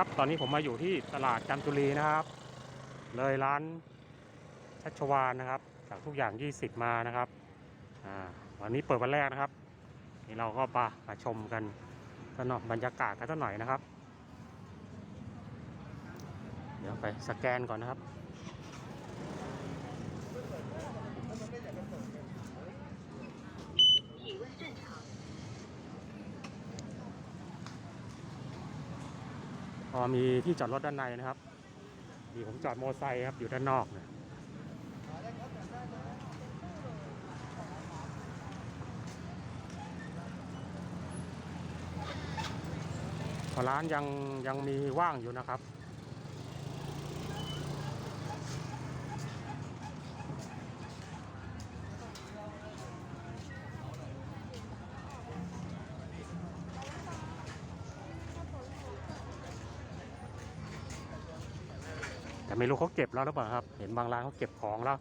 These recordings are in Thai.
ครับ ตอนนี้ผมมาอยู่ที่ตลาดจามจุรีนะครับ เลยร้านชัชวานนะครับจากทุกอย่าง 20 มานะครับอ่าวันนี้เปิดวันแรกนะครับ นี่เราก็ปามาชมกันสนอกบรรยากาศกันสักหน่อยนะครับ เดี๋ยวไปสแกนก่อนนะครับ พอมีที่จอดรถด้านในนะครับดีผมจอดมอไซค์ครับอยู่ด้านนอกเนี่ยร้านยังยังมีว่างอยู่นะครับ แต่ไม่รู้เขาเก็บแล้วหรือเปล่าครับ เห็นบางร้านเขาเก็บของแล้ว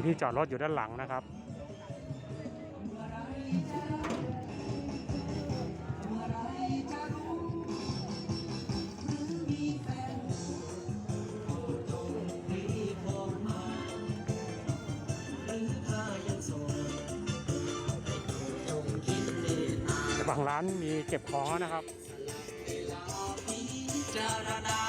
มีที่จอดรถอยู่ด้านหลังนะครับ บางร้านมีเก็บของนะครับ จารณา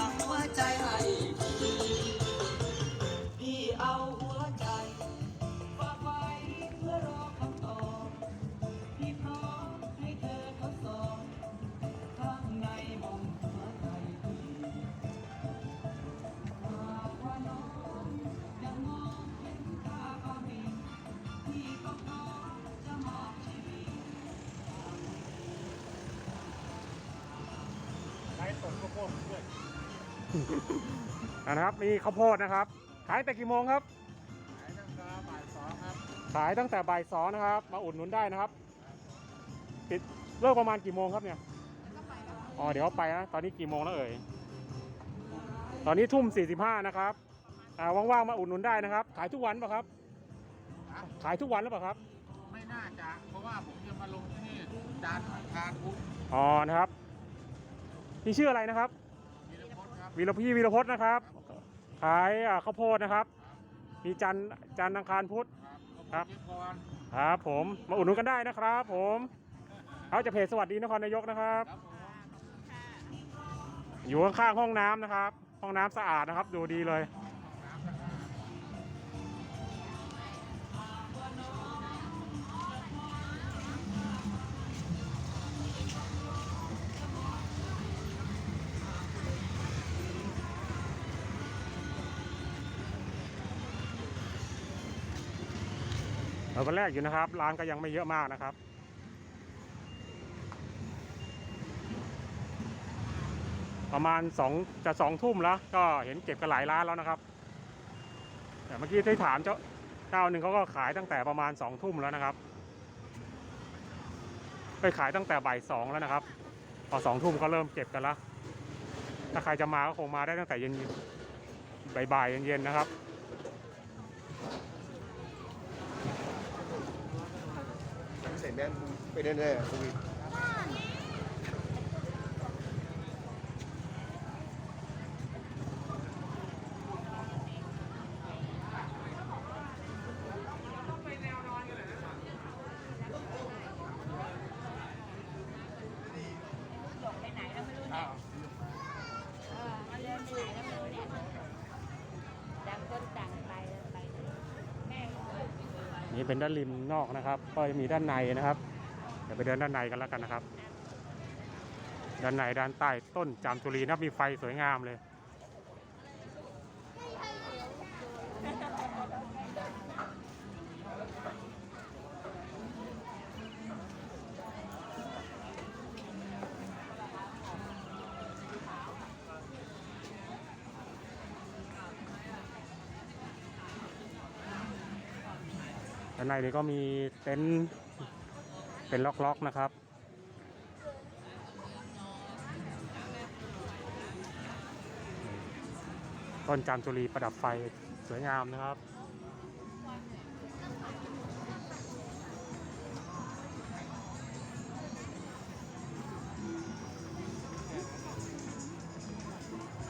ายสดข้าวโพดด้วยนะครับ มีข้าวโพดนะครับ ขายแต่กี่โมงครับ ขายตั้งแต่บ่ายสองครับ ขายตั้งแต่บ่ายสองนะครับ มาอุดหนุนได้นะครับ ปิดเลิกประมาณกี่โมงครับเนี่ยอ๋อเดี๋ยวไปนะ ตอนนี้กี่โมงแล้วเอ่ย ตอนนี้ทุ่มสี่สิบห้านะครับอ่าว่างๆมาอุดหนุนได้นะครับ ขายทุกวันป่ะครับ ขายทุกวันหรือเปล่าครับ ไม่น่าจะ เพราะว่าผมจะมาลงที่นี่จานทร์อังคารพุธอ๋อนะครับ พี่ชื่ออะไรนะครับมีรพจน์ครับ วีรพี่วีรพจน์นะครับ ขายอ่าข้าวโพดนะครับ มีจันทร์จันทร์อังคารพุธ ครับ ครับขอบคุณครับผมมาอุดหนุนกันได้นะครับ ผมเขาจะเพจสวัสดีนครนายกนะครับครับผมอยู่ข้างๆห้องน้ำนะครับ ห้องน้ำสะอาดนะครับ ดูดีเลย วันแรกอยู่นะครับ ร้านก็ยังไม่เยอะมากนะครับ ประมาณสองจะสองทุ่มแล้ว ก็เห็นเก็บกันหลายร้านแล้วนะครับ แต่เมื่อกี้ที่ถามเจ้าเจ้าหนึ่งเขาก็ขายตั้งแต่ประมาณสองทุ่มแล้วนะครับ ไปขายตั้งแต่บ่ายสองแล้วนะครับ พอสองทุ่มก็เริ่มเก็บกันแล้วถ้าใครจะมาก็คงมาได้ตั้งแต่เย็นบ่ายๆเย็นๆนะครับ ข ใส่ แมสไปแน่ๆโควิด ไปไหนแล้วไม่รู้เนี่ยเออมันเดินไปไหนแล้วไม่รู้เนี่ยต่างคนต่างไปเลยไปเลยแม่ก็เลย นี่เป็นด้านริมนอกนะครับ ก็จะมีด้านในนะครับ เดี๋ยวไปเดินด้านในกันแล้วกันนะครับ ด้านในด้านใต้ต้นจามจุรีนับมีไฟสวยงามเลย ด้านในนี้ก็มีเต็นท์เป็นล็อกๆนะครับ ต้นจามจุรีประดับไฟสวยงามนะครับ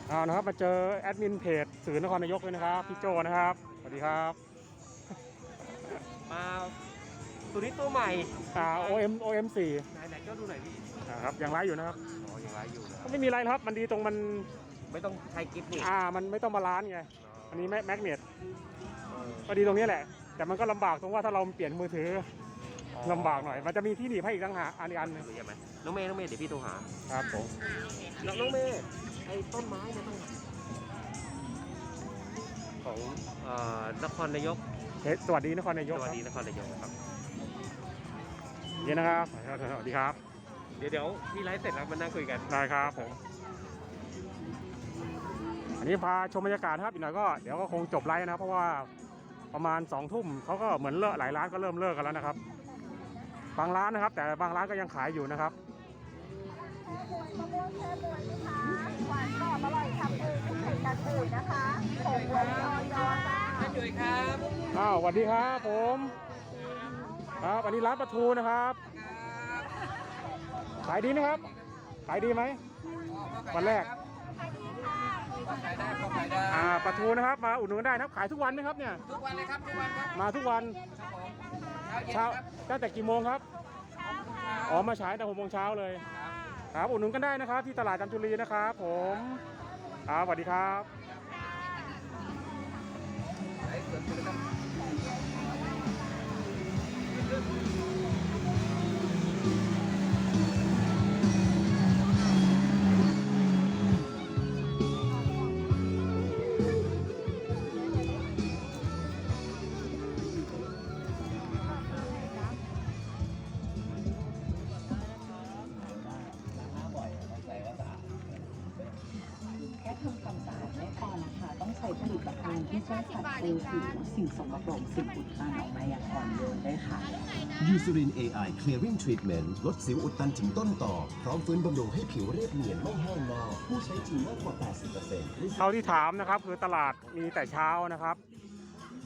เอานะครับมาเจอแอดมินเพจสื่อนครนายกเลยนะครับ พี่โจนะครับ สวัสดีครับ มาตัวนี้ตัวใหม่อ่า OM OM 4ไหนไหนก็ดูหน่อยพี่นะครับยังไลฟ์อยู่นะครับอ๋อยังไลฟ์อยู่นะก็ไม่มีอะไรนะครับ มันดีตรงมันไม่ต้องใช้กิฟต์นี่อ่ามันไม่ต้องบาลานซ์ไงอันนี้แมกเนตก็ดีตรงนี้แหละ แต่มันก็ลำบากตรงว่าถ้าเราเปลี่ยนมือถืออลำบากหน่อย มันจะมีที่หนีบให้อีกตั้งหากอันอีกอันหนึงรู้ใช่ไหมน้องเมย์น้องเมย์เดี๋ยวพี่โทรหาครับผมน้องน้องเมย์ไอ้ต้นไม้เนี่ยต้องของเอ่อนครนายก เฮ้ยสวัสดีนครนายกสควัรัสบดีนครนายกครับ นี่นะครับสวัสดีครับเดี๋ยวเดี๋ยวพี่ไลฟ์เสร็จแล้วมานั่งคุยกัน ได้ครับผม อันนี้พาชมบรรยากาศนะครับอีกหน่อยก็เดี๋ยวก็คงจบไลฟ์นะครับเพราะว่าประมาณสองทุ่มเขาก็เหมือนเลิกหลายร้านก็เริ่มเลิกกันแล้วนะครับ บางร้านนะครับ แต่บางร้านก็ยังขายอยู่นะครับ มะม่วงแช่บวยไหมคะหวานกรอบอร่อยทำเองไม่ใส่กันอื่นนะคะผงรวมออยจ้า อ้าวสวัสดีครับผมครับอันนี้ร้านปลาทูนะครับ ขายดีไหมครับ ขายดีไหมวันแรกอ่าปลาทูนะครับ มาอุดหนุนกันได้นะครับ ขายทุกวันไหมครับเนี่ย ทุกวันเลยครับทุกวันครับมาทุกวันเช้าเย็นเช้าครับตั้งแต่กี่โมงครับอ๋อมาฉายแต่หกโมงเช้าเลย ครับอุดหนุนกันได้นะครับ ที่ตลาดจามจุรีนะครับ ผมครับสวัสดีครับ Tá, tá, tá. ที่ช่วยขัดเซลล์ผิวสิ่งสกปรกสิ่งอุดตันออกมาอย่างอ่อนโยนได้ค่ะ ยูซูริน AI Clearing Treatment ลดสิวอุดตันถึงต้นต่อ พร้อมฟื้นบำรุงให้ผิวเรียบเนียนไม่แห้งเน่าผู้ใช้จริงมากกว่า 80%เท่าที่ถามนะครับ คือตลาดมีแต่เช้านะครับ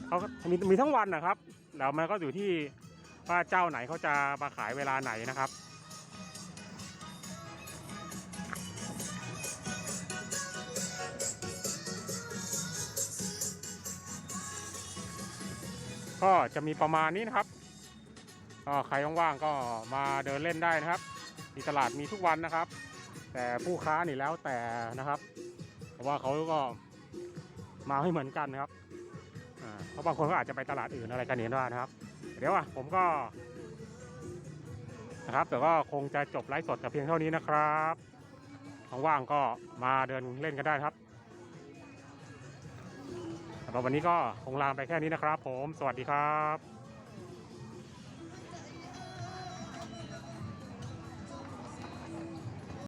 เขามีมีทั้งวันนะครับ แล้วมันก็อยู่ที่ว่าเจ้าไหนเขาจะมาขายเวลาไหนนะครับ ก็จะมีประมาณนี้นะครับก็ใครว่างๆก็มาเดินเล่นได้นะครับที่ตลาดมีทุกวันนะครับ แต่ผู้ค้านี่แล้วแต่นะครับเพราะว่าเขาก็มาไม่เหมือนกันนะครับเพราะบางคนก็อาจจะไปตลาดอื่นอะไรกันเนี่ยได้นะครับ เดี๋ยวอะผมก็นะครับแต่ก็คงจะจบไลฟ์สดแต่เพียงเท่านี้นะครับว่างๆก็มาเดินเล่นกันได้ครับ วันนี้ก็คงลาไปแค่นี้นะครับ ผม สวัสดีครับ